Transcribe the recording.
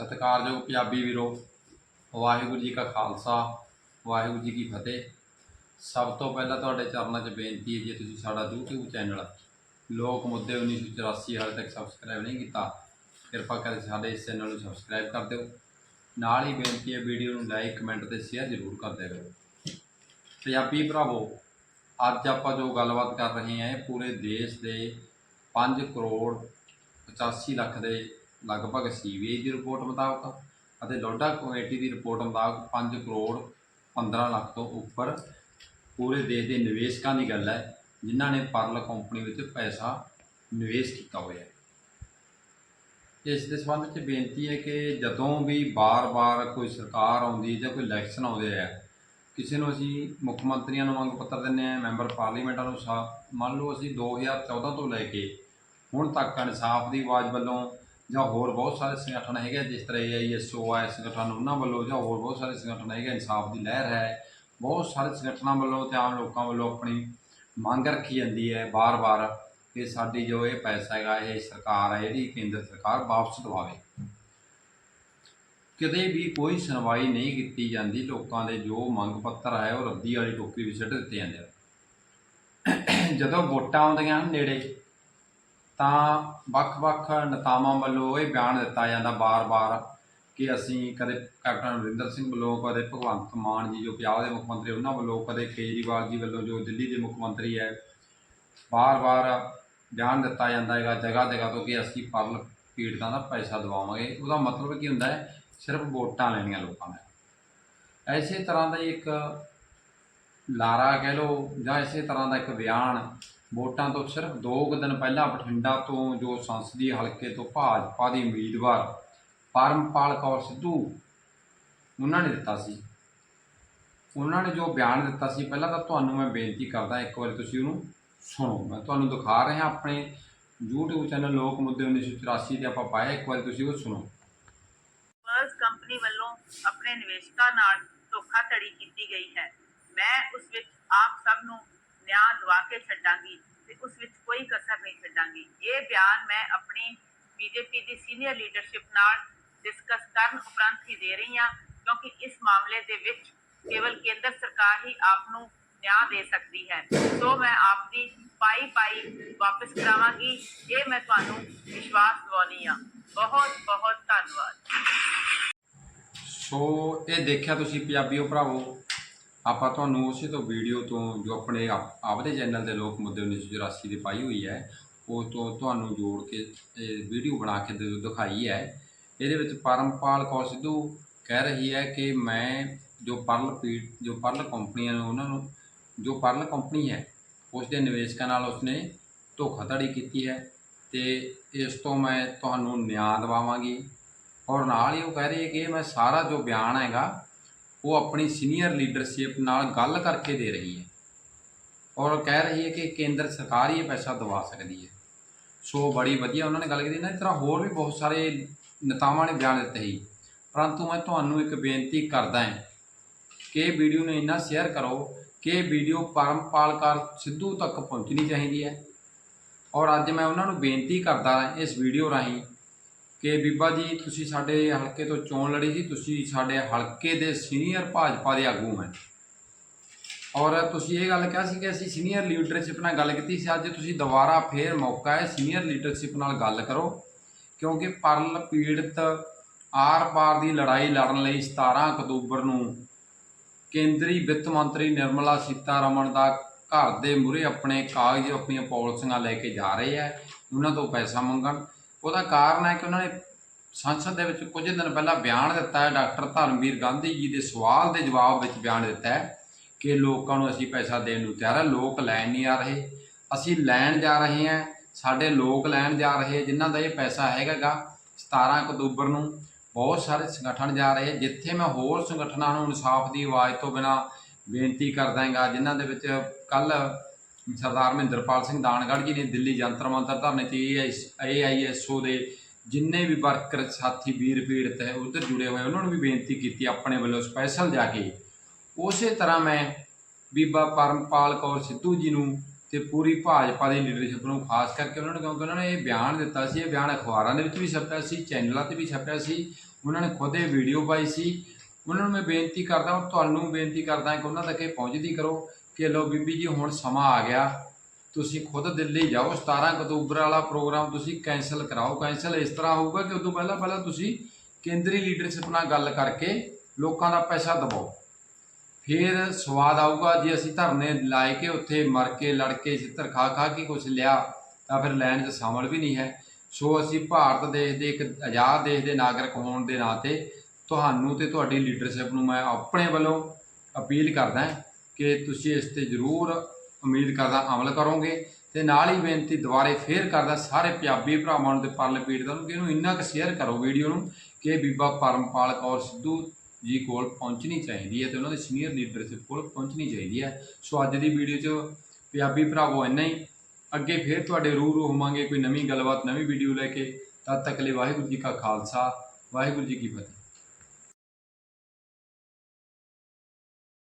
ਸਤਿਕਾਰਯੋਗ ਪੰਜਾਬੀ ਵੀਰੋ, ਵਾਹਿਗੁਰੂ ਜੀ ਕਾ ਖਾਲਸਾ, ਵਾਹਿਗੁਰੂ ਜੀ ਕੀ ਫਤਿਹ। ਸਭ ਤੋਂ ਪਹਿਲਾਂ ਤੁਹਾਡੇ ਚਰਨਾਂ 'ਚ ਬੇਨਤੀ ਹੈ ਜੇ, ਤੁਸੀਂ ਸਾਡਾ YouTube ਚੈਨਲ ਲੋਕ ਮੁੱਦੇ 1984 ਹਾਲੇ ਤੱਕ ਸਬਸਕ੍ਰਾਈਬ ਨਹੀਂ ਕੀਤਾ, ਕਿਰਪਾ ਕਰਕੇ ਸਾਡੇ ਇਸ ਚੈਨਲ ਨੂੰ ਸਬਸਕ੍ਰਾਈਬ ਕਰ ਦਿਓ। ਨਾਲ ਹੀ ਬੇਨਤੀ ਹੈ, ਵੀਡੀਓ ਨੂੰ ਲਾਈਕ ਕਮੈਂਟ ਤੇ ਸ਼ੇਅਰ ਜ਼ਰੂਰ ਕਰ ਦਿਆ ਕਰੋ। ਪੰਜਾਬੀ ਭਰਾਵੋ, ਅੱਜ ਆਪਾਂ ਜੋ ਗੱਲਬਾਤ ਕਰ ਰਹੇ ਹਾਂ, ਇਹ ਪੂਰੇ ਦੇਸ਼ ਦੇ 5 ਕਰੋੜ 85 ਲੱਖ ਦੇ ਲਗਭਗ ਸੀਵੀਏ ਦੀ ਰਿਪੋਰਟ ਮੁਤਾਬਕ ਅਤੇ ਲੋਡਾ ਕਮੇਟੀ ਦੀ ਰਿਪੋਰਟ ਮੁਤਾਬਕ 5 ਕਰੋੜ 15 ਲੱਖ ਤੋਂ ਉੱਪਰ ਪੂਰੇ ਦੇਸ਼ ਦੇ ਨਿਵੇਸ਼ਕਾਂ ਦੀ ਗੱਲ ਹੈ, ਜਿਨ੍ਹਾਂ ਨੇ ਪਰਲ ਕੰਪਨੀ ਵਿੱਚ ਪੈਸਾ ਨਿਵੇਸ਼ ਕੀਤਾ ਹੋਇਆ ਹੈ। ਇਸ ਦੇ ਸੰਬੰਧ ਵਿੱਚ ਬੇਨਤੀ ਹੈ ਕਿ ਜਦੋਂ ਵੀ ਬਾਰ-ਬਾਰ ਕੋਈ ਸਰਕਾਰ ਆਉਂਦੀ ਜਾਂ ਕੋਈ ਇਲੈਕਸ਼ਨ ਆਉਂਦੇ ਆ, ਕਿਸੇ ਨੂੰ ਅਸੀਂ ਮੁੱਖ ਮੰਤਰੀਆਂ ਨੂੰ ਮੰਗ ਪੱਤਰ ਦਿੰਦੇ ਆ ਮੈਂਬਰ ਪਾਰਲੀਮੈਂਟਾਂ ਨੂੰ ਸਾ, ਮੰਨ ਲਓ ਅਸੀਂ 2014 ਤੋਂ ਲੈ ਕੇ ਹੁਣ ਤੱਕ ਇਨਸਾਫ ਦੀ ਆਵਾਜ਼ ਵੱਲੋਂ ਜਾਂ ਹੋਰ ਬਹੁਤ ਸਾਰੇ ਸੰਗਠਨ ਹੈਗੇ ਜਿਸ ਤਰ੍ਹਾਂ ਏਆਈਐਸਓ ਆ ਸੰਗਠਨ ਉਹਨਾਂ ਵੱਲੋਂ ਜਾਂ ਹੋਰ ਬਹੁਤ ਸਾਰੇ ਸੰਗਠਨ ਹੈਗੇ ਇਨਸਾਫ ਦੀ ਲਹਿਰ ਹੈ। ਬਹੁਤ ਸਾਰੇ ਸੰਗਠਨਾਂ ਵੱਲੋਂ ਤੇ ਆਮ ਲੋਕਾਂ ਵੱਲੋਂ ਆਪਣੀ ਮੰਗ ਰੱਖੀ ਜਾਂਦੀ ਹੈ ਬਾਰ-ਬਾਰ ਕਿ ਸਾਡੀ ਜੋ ਇਹ ਪੈਸਾ ਹੈਗਾ, ਇਹ ਸਰਕਾਰ ਹੈ ਜਿਹੜੀ ਕੇਂਦਰ ਸਰਕਾਰ ਵਾਪਸ ਦਿਵਾਵੇ। ਕਦੇ ਵੀ ਕੋਈ ਸੁਣਵਾਈ ਨਹੀਂ ਕੀਤੀ ਜਾਂਦੀ, ਲੋਕਾਂ ਦੇ ਜੋ ਮੰਗ ਪੱਤਰ ਹੈ ਉਹ ਰੱਦੀ ਵਾਲੀ ਟੋਕਰੀ ਵਿੱਚ ਸਿੱਟ ਦਿੱਤੇ ਜਾਂਦੇ ਜਦੋਂ ਵੋਟਾਂ ਆਉਂਦੀਆਂ ਹਨ ਨੇੜੇ ਤਾਂ ਵੱਖ-ਵੱਖ ਨੇਤਾਵਾਂ ਵੱਲੋਂ ਇਹ ਬਿਆਨ ਦਿੱਤਾ ਜਾਂਦਾ ਬਾਰ-ਬਾਰ ਕਿ ਅਸੀਂ ਕਦੇ ਕੈਪਟਨ ਅਮਰਿੰਦਰ ਸਿੰਘ ਵੱਲੋਂ, ਕਦੇ ਭਗਵੰਤ ਮਾਨ ਜੀ, ਜੋ ਪੰਜਾਬ ਦੇ ਮੁੱਖ ਮੰਤਰੀ, ਉਹਨਾਂ ਵੱਲੋਂ, ਕਦੇ ਕੇਜਰੀਵਾਲ ਜੀ ਵੱਲੋਂ, ਜੋ ਦਿੱਲੀ ਦੇ ਮੁੱਖ ਮੰਤਰੀ ਹੈ, ਬਾਰ-ਬਾਰ ਬਿਆਨ ਦਿੱਤਾ ਜਾਂਦਾ ਹੈਗਾ ਜਗ੍ਹਾ ਜਗ੍ਹਾ ਤੋਂ ਕਿ ਅਸੀਂ ਪਰਲ ਪੀੜਤਾਂ ਦਾ ਪੈਸਾ ਦਵਾਵਾਂਗੇ। ਉਹਦਾ ਮਤਲਬ ਕੀ ਹੁੰਦਾ ਹੈ? ਸਿਰਫ ਵੋਟਾਂ ਲੈਣੀਆਂ ਲੋਕਾਂ ਨੇ। ਐਸੇ ਤਰ੍ਹਾਂ ਦਾ ਇੱਕ ਲਾਰਾ ਕਹਿ ਲਓ ਜਾਂ ਇਸੇ ਤਰ੍ਹਾਂ ਦਾ ਇੱਕ ਬਿਆਨ ਵੋਟਾਂ ਤੋਂ ਸਿਰਫ ਦੋ ਦਿਨ ਪਹਿਲਾਂ ਬਠਿੰਡਾ ਤੋਂ ਜੋ ਸੰਸਦੀ ਹਲਕੇ ਤੋਂ ਭਾਜਪਾ ਦੀ ਉਮੀਦਵਾਰ ਪਰਮਪਾਲ ਕੌਰ ਸਿੱਧੂ ਉਹਨਾਂ ਨੇ ਦਿੱਤਾ ਸੀ। ਉਹਨਾਂ ਨੇ ਜੋ ਬਿਆਨ ਦਿੱਤਾ ਸੀ, ਪਹਿਲਾਂ ਤਾਂ ਤੁਹਾਨੂੰ ਮੈਂ ਬੇਨਤੀ ਕਰਦਾ ਇੱਕ ਵਾਰੀ ਤੁਸੀਂ ਉਹਨੂੰ ਸੁਣੋ। ਮੈਂ ਤੁਹਾਨੂੰ ਦਿਖਾ ਰਿਹਾ ਆਪਣੇ YouTube ਚੈਨਲ ਲੋਕ ਮੁੱਦੇ 1984 ਤੇ ਆਪਾਂ ਪਾਇਆ, ਇੱਕ ਵਾਰੀ ਤੁਸੀਂ ਉਹ ਸੁਣੋ। ਵਰਲਡ ਕੰਪਨੀ ਵੱਲੋਂ ਆਪਣੇ ਨਿਵੇਸ਼ਕਾਂ ਨਾਲ ਧੋਖਾਧੜੀ ਕੀਤੀ ਗਈ ਹੈ। ਮੈਂ ਉਸ ਵਿੱਚ ਆਪ ਸਭ ਨੂੰ ਨਿਆਂ ਦਿਵਾ ਕੇ ਛੱਡਾਂਗੀ ਤੇ ਉਸ ਵਿੱਚ ਕੋਈ ਕਸਰ ਨਹੀਂ ਛੱਡਾਂਗੀ। ਇਹ ਬਿਆਨ ਮੈਂ ਆਪਣੀ ਬੀਜੇਪੀ ਦੀ ਸੀਨੀਅਰ ਲੀਡਰਸ਼ਿਪ ਨਾਲ ਡਿਸਕਸ ਕਰਨ ਉਪਰੰਤ ਹੀ ਦੇ ਰਹੀ ਹਾਂ, ਕਿਉਂਕਿ ਇਸ ਮਾਮਲੇ ਦੇ ਵਿੱਚ ਕੇਵਲ ਕੇਂਦਰ ਸਰਕਾਰ ਹੀ ਆਪ ਨੂੰ ਨਿਆਂ ਦੇ ਸਕਦੀ ਹੈ। ਸੋ ਮੈਂ ਆਪ ਦੀ ਪਾਈ ਪਾਈ ਵਾਪਸ ਕਰਾਵਾਂਗੀ। ਇਹ ਮੈਂ ਤੁਹਾਨੂੰ ਵਿਸ਼ਵਾਸ ਦਿਵਾਉਣੀ ਆ ਬਹੁਤ ਬਹੁਤ ਧੰਨਵਾਦ। ਸੋ ਇਹ ਦੇਖਿਆ ਤੁਸੀਂ ਪੰਜਾਬੀਓ ਭਰਾਵੋ ਆਪਾਂ ਤੁਹਾਨੂੰ ਉਸੇ ਤੋਂ ਵੀਡੀਓ ਤੋਂ ਜੋ ਆਪਣੇ ਆਪ- ਆਪਦੇ ਚੈਨਲ ਦੇ ਲੋਕ ਮੁੱਦੇ 1984 ਦੀ ਪਾਈ ਹੋਈ ਹੈ, ਉਹ ਤੋਂ ਤੁਹਾਨੂੰ ਜੋੜ ਕੇ ਇਹ ਵੀਡੀਓ ਬਣਾ ਕੇ ਦ- ਦਿਖਾਈ ਹੈ। ਇਹਦੇ ਵਿੱਚ ਪਰਮਪਾਲ ਕੌਰ ਸਿੱਧੂ ਕਹਿ ਰਹੀ ਹੈ ਕਿ ਮੈਂ ਜੋ ਪਰਲ ਪੀੜ ਜੋ ਪਰਲ ਕੰਪਨੀਆਂ ਨੇ ਉਹਨਾਂ ਨੂੰ, ਜੋ ਪਰਲ ਕੰਪਨੀ ਹੈ, ਉਸ ਦੇ ਨਿਵੇਸ਼ਕਾਂ ਨਾਲ ਉਸਨੇ ਧੋਖਾਧੜੀ ਕੀਤੀ ਹੈ ਤੇ ਇਸ ਤੋਂ ਮੈਂ ਤੁਹਾਨੂੰ ਨਿਆਂ ਦਿਵਾਵਾਂਗੀ। ਔਰ ਨਾਲ ਹੀ ਉਹ ਕਹਿ ਰਹੀ ਹੈ ਕਿ ਮੈਂ ਸਾਰਾ ਜੋ ਬਿਆਨ ਹੈਗਾ ਉਹ ਆਪਣੀ ਸੀਨੀਅਰ ਲੀਡਰਸ਼ਿਪ ਨਾਲ ਗੱਲ ਕਰਕੇ ਦੇ ਰਹੀ ਹੈ। ਔਰ ਕਹਿ ਰਹੀ ਹੈ ਕਿ ਕੇਂਦਰ ਸਰਕਾਰ ਹੀ ਇਹ ਪੈਸਾ ਦਵਾ ਸਕਦੀ ਹੈ। ਸੋ ਬੜੀ ਵਧੀਆ ਉਹਨਾਂ ਨੇ ਗੱਲ ਕੀਤੀ। ਨਾ, ਇਸ ਤਰ੍ਹਾਂ ਹੋਰ ਵੀ ਬਹੁਤ ਸਾਰੇ ਨੇਤਾਵਾਂ ਨੇ ਬਿਆਨ ਦਿੱਤੇ ਸੀ। ਪਰੰਤੂ ਮੈਂ ਤੁਹਾਨੂੰ ਇੱਕ ਬੇਨਤੀ ਕਰਦਾ ਹਾਂ ਕਿ ਇਹ ਵੀਡੀਓ ਨੂੰ ਇੰਨਾ ਸ਼ੇਅਰ ਕਰੋ ਕਿ ਇਹ ਵੀਡੀਓ ਪਰਮਪਾਲ ਕੌਰ ਸਿੱਧੂ ਤੱਕ ਪਹੁੰਚਣੀ ਚਾਹੀਦੀ ਹੈ। ਔਰ ਅੱਜ ਮੈਂ ਉਹਨਾਂ ਨੂੰ ਬੇਨਤੀ ਕਰਦਾ ਇਸ ਵੀਡੀਓ ਰਾਹੀਂ ਕਿ ਬੀਬਾ ਜੀ, ਤੁਸੀਂ ਸਾਡੇ ਹਲਕੇ ਤੋਂ ਚੋਣ ਲੜੀ ਸੀ, ਤੁਸੀਂ ਸਾਡੇ ਹਲਕੇ ਦੇ ਸੀਨੀਅਰ ਭਾਜਪਾ ਦੇ ਆਗੂ ਹੈ। ਔਰ ਤੁਸੀਂ ਇਹ ਗੱਲ ਕਿਹਾ ਸੀ ਕਿ ਅਸੀਂ ਸੀਨੀਅਰ ਲੀਡਰਸ਼ਿਪ ਨਾਲ ਗੱਲ ਕੀਤੀ ਸੀ। ਅੱਜ ਤੁਸੀਂ ਦੁਬਾਰਾ ਫੇਰ ਮੌਕਾ ਹੈ ਸੀਨੀਅਰ ਲੀਡਰਸ਼ਿਪ ਨਾਲ ਗੱਲ ਕਰੋ, ਕਿਉਂਕਿ ਪਰਲ ਪੀੜਤ ਆਰ-ਪਾਰ ਦੀ ਲੜਾਈ ਲੜਨ ਲਈ 17 ਅਕਤੂਬਰ ਨੂੰ ਕੇਂਦਰੀ ਵਿੱਤ ਮੰਤਰੀ ਨਿਰਮਲਾ ਸੀਤਾਰਮਣ ਦਾ ਘਰ ਦੇ ਮੂਹਰੇ ਆਪਣੇ ਕਾਗਜ਼, ਆਪਣੀਆਂ ਪਾਲਿਸੀਆਂ ਲੈ ਕੇ ਜਾ ਰਹੇ ਹੈ। ਉਹਨਾਂ ਤੋਂ ਪੈਸਾ ਮੰਗਣ। ਉਹਦਾ ਕਾਰਨ ਹੈ ਕਿ ਉਹਨਾਂ ਨੇ ਸੰਸਦ ਦੇ ਵਿੱਚ ਕੁਝ ਦਿਨ ਪਹਿਲਾਂ ਬਿਆਨ ਦਿੱਤਾ ਹੈ, ਡਾਕਟਰ ਧਰਮਵੀਰ ਗਾਂਧੀ ਜੀ ਦੇ ਸਵਾਲ ਦੇ ਜਵਾਬ ਵਿੱਚ ਬਿਆਨ ਦਿੱਤਾ ਹੈ ਕਿ ਲੋਕਾਂ ਨੂੰ ਅਸੀਂ ਪੈਸਾ ਦੇਣ ਨੂੰ ਤਿਆਰ ਹਾਂ, ਲੋਕ ਲੈਣ ਨਹੀਂ ਆ ਰਹੇ। ਅਸੀਂ ਲੈਣ ਜਾ ਰਹੇ ਹਾਂ, ਸਾਡੇ ਲੋਕ ਲੈਣ ਜਾ ਰਹੇ, ਜਿਨ੍ਹਾਂ ਦਾ ਇਹ ਪੈਸਾ ਹੈਗਾ ਗਾ 17 ਅਕਤੂਬਰ ਨੂੰ ਬਹੁਤ ਸਾਰੇ ਸੰਗਠਨ ਜਾ ਰਹੇ। ਜਿੱਥੇ ਮੈਂ ਹੋਰ ਸੰਗਠਨਾਂ ਨੂੰ ਇਨਸਾਫ ਦੀ ਆਵਾਜ਼ ਤੋਂ ਬਿਨਾ ਬੇਨਤੀ ਕਰਦਾ ਹਾਂਗਾ, ਜਿਨ੍ਹਾਂ ਦੇ ਵਿੱਚ ਕੱਲ ਸਰਦਾਰ ਮਹਿੰਦਰਪਾਲ ਸਿੰਘ ਦਾਨਗੜ੍ਹ ਜੀ ਨੇ ਦਿੱਲੀ ਜੰਤਰ ਮੰਤਰ ਧਰਨੇ ਤੇ ਏਆਈਐਸਓ ਦੇ ਜਿੰਨੇ ਵੀ ਵਰਕਰ, ਸਾਥੀ, ਵੀਰ ਪੀੜਤ ਹੈ, ਉਧਰ ਜੁੜੇ ਹੋਏ, ਉਹਨਾਂ ਨੂੰ ਵੀ ਬੇਨਤੀ ਕੀਤੀ ਆਪਣੇ ਵੱਲੋਂ ਸਪੈਸ਼ਲ ਜਾ ਕੇ। ਉਸੇ ਤਰ੍ਹਾਂ ਮੈਂ ਬੀਬਾ ਪਰਮਪਾਲ ਕੌਰ ਸਿੱਧੂ ਜੀ ਨੂੰ ਤੇ ਪੂਰੀ ਭਾਜਪਾ ਦੀ ਲੀਡਰਸ਼ਿਪ ਨੂੰ ਖਾਸ ਕਰਕੇ ਉਹਨਾਂ ਨੇ, ਕਿਉਂਕਿ ਉਹਨਾਂ ਨੇ ਇਹ ਬਿਆਨ ਦਿੱਤਾ ਸੀ, ਇਹ ਬਿਆਨ ਅਖਬਾਰਾਂ ਦੇ ਵਿੱਚ ਵੀ ਛਪਿਆ ਸੀ, ਚੈਨਲਾਂ ਤੇ ਵੀ ਛਪਿਆ ਸੀ, ਉਹਨਾਂ ਨੇ ਖੁਦ ਇਹ ਵੀਡੀਓ ਪਾਈ ਸੀ। ਉਹਨਾਂ ਨੂੰ ਮੈਂ ਬੇਨਤੀ ਕਰਦਾ ਔਰ ਤੁਹਾਨੂੰ ਬੇਨਤੀ ਕਰਦਾ ਕਿ ਉਹਨਾਂ ਤੱਕ ਇਹ ਪਹੁੰਚਦੀ ਕਰੋ। ਕਿ ਲੋ ਬੀਬੀ ਜੀ, ਹੁਣ ਸਮਾਂ ਆ ਗਿਆ। ਤੁਸੀਂ ਖੁਦ ਦਿੱਲੀ ਜਾਓ। 17 ਅਕਤੂਬਰ ਵਾਲਾ ਪ੍ਰੋਗਰਾਮ ਤੁਸੀਂ ਕੈਨਸਲ ਕਰਾਓ। ਕੈਨਸਲ ਇਸ ਤਰ੍ਹਾਂ ਹੋਊਗਾ ਕਿ ਉਦੋਂ ਪਹਿਲਾਂ ਪਹਿਲਾਂ ਤੁਸੀਂ ਕੇਂਦਰੀ ਲੀਡਰਸ਼ਿਪ ਨਾਲ ਗੱਲ ਕਰਕੇ ਲੋਕਾਂ ਦਾ ਪੈਸਾ ਦਬਾਓ। ਫਿਰ ਸਵਾਦ ਆਊਗਾ ਜੇ ਅਸੀਂ ਧਰਨੇ ਲਾਏ ਕੇ ਉੱਥੇ ਮਰ ਕੇ, ਲੜ ਕੇ ਛਿੱਤਰ ਖਾ ਖਾ ਕੇ ਕੁਝ ਲਿਆ, ਤਾਂ ਫਿਰ ਲੈਣ 'ਚ ਸ਼ਾਮਲ ਵੀ ਨਹੀਂ ਹੈ। ਸੋ ਅਸੀਂ ਭਾਰਤ ਦੇਸ਼ ਦੇ ਇੱਕ ਆਜ਼ਾਦ ਦੇਸ਼ ਦੇ ਨਾਗਰਿਕ ਹੋਣ ਦੇ ਨਾਤੇ ਤੁਹਾਨੂੰ ਤੇ ਤੁਹਾਡੀ ਲੀਡਰਸ਼ਿਪ ਨੂੰ ਮੈਂ ਆਪਣੇ ਵੱਲੋਂ ਅਪੀਲ ਕਰਦਾ ਕਿ ਤੁਸੀਂ ਇਸ ਤੇ ਜ਼ਰੂਰ ਉਮੀਦ ਕਰਦਾ ਅਮਲ ਕਰੋਗੇ ਤੇ ਨਾਲ ਹੀ ਬੇਨਤੀ ਦੁਬਾਰੇ ਫੇਰ ਕਰਦਾ ਸਾਰੇ ਪੰਜਾਬੀ ਭਰਾਵਾਂ ਨੂੰ ਤੇ ਪਰਲ ਪੀੜਤਾਂ ਨੂੰ ਕਿ ਇਹਨੂੰ ਇੰਨਾ ਕੁ ਸ਼ੇਅਰ ਕਰੋ ਵੀਡੀਓ ਨੂੰ ਕਿ ਬੀਬਾ ਪਰਮਪਾਲ ਕੌਰ ਸਿੱਧੂ ਜੀ ਕੋਲ ਪਹੁੰਚਣੀ ਚਾਹੀਦੀ ਹੈ ਤੇ ਉਹਨਾਂ ਦੇ ਸੀਨੀਅਰ ਲੀਡਰਸ਼ਿਪ ਕੋਲ ਪਹੁੰਚਣੀ ਚਾਹੀਦੀ ਹੈ। ਸੋ ਅੱਜ ਦੀ ਵੀਡੀਓ 'ਚ ਪੰਜਾਬੀ ਭਰਾਵੋ ਇੰਨਾ ਹੀ। ਅੱਗੇ ਫੇਰ ਤੁਹਾਡੇ ਰੂਰੂ ਹੋਵਾਂਗੇ ਕੋਈ ਨਵੀਂ ਗੱਲਬਾਤ, ਨਵੀਂ ਵੀਡੀਓ ਲੈ ਕੇ। ਤਦ ਤੱਕ ਲਈ ਵਾਹਿਗੁਰੂ ਜੀ ਕਾ ਖਾਲਸਾ, ਵਾਹਿਗੁਰੂ ਜੀ ਕੀ ਫਤਿਹ।